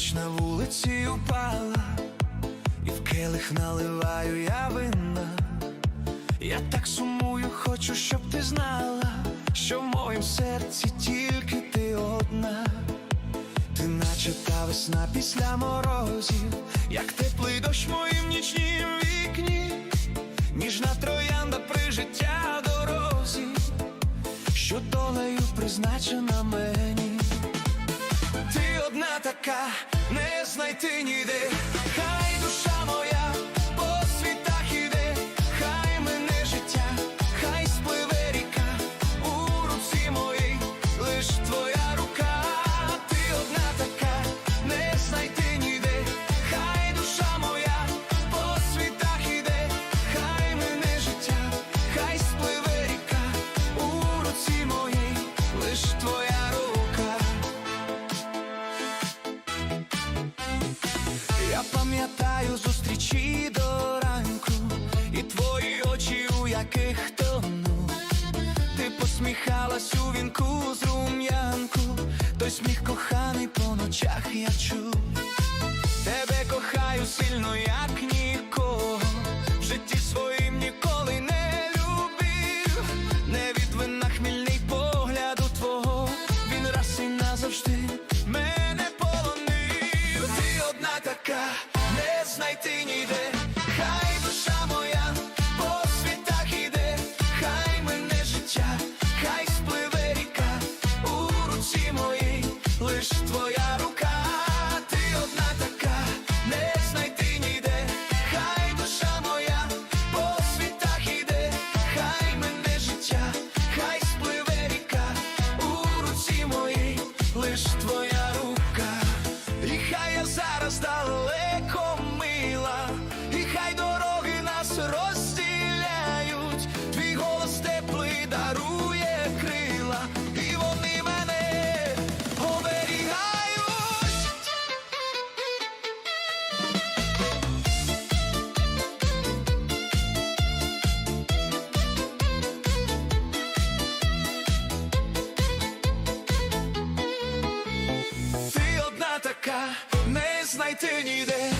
ніч на вулиці упала, і в келих наливаю я вина. Я так сумую, хочу, щоб ти знала, що в моїм серці тільки ти одна. Ти наче та весна після морозів, як теплий дощ в моїм нічнім вікні, ніжна троянда при життя дорозі, що долею призначена мені. Одна така, не знайти ніде, пам'ятаю зустрічі до ранку, і твої очі, у яких тону. Ти посміхалась у вінку з рум'янку, той сміх коханий по ночах я чув. Тебе кохаю сильно, як моїй, лиш не знайти ніде, хай